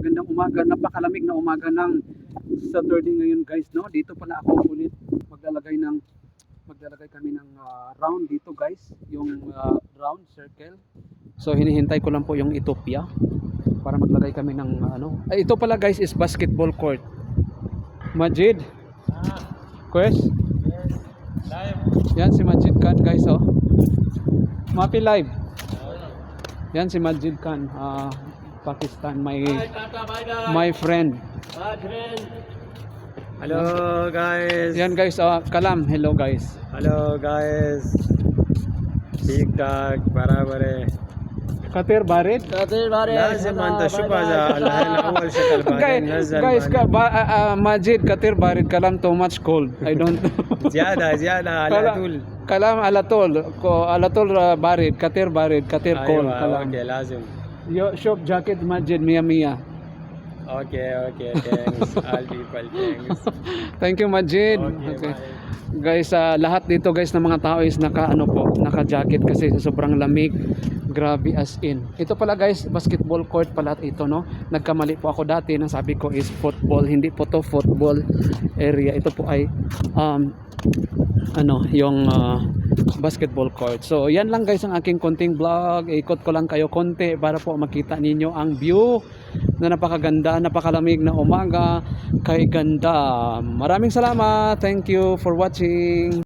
magandang umaga, napakalamig na umaga ng Saturday ngayon guys, no? Dito pala ako ulit maglalagay ng maglalagay kami ng ah, round dito guys, yung ah, round circle. So hinihintay ko lang po yung Ethiopia para maglagay kami ng ah, ano. Ay, ito pala guys is basketball court. Majid. Quest? Yan si Majid Khan guys oh. Mapi live. Yan si Majid Khan, ah, Pakistan, my my friend. Hello guys. Yan guys, ah, kalam, hello guys. Hello guys. ठीक ठाक बराबर है Katir Barit. لازم انت شو بهذا الحين اول شكل Guys, بعدين نزل guys ka, بعدين. ba, ah, ah, Majid Katir Barit kalam too much cold. I don't زيادة زيادة على Kala- طول Kalam alatol, ko alatol ah, Barit, Katir Barit, Katir cold. ايوه Kalam. اوكي لازم Yo, shop jacket majid Mia Mia. Okay, okay, thanks. All people, thanks. Thank you Majid. Okay. okay. Guys, uh, lahat dito guys ng mga tao is naka ano po, naka jacket kasi sobrang lamig. Grabe as in. Ito pala guys, basketball court pala ito no. Nagkamali po ako dati nang sabi ko is football, hindi po to football area. Ito po ay um ano, yung uh, basketball court. So, yan lang guys ang aking konting vlog. Ikot ko lang kayo konti para po makita ninyo ang view na napakaganda, napakalamig na umaga kay ganda. Maraming salamat. Thank you for watching.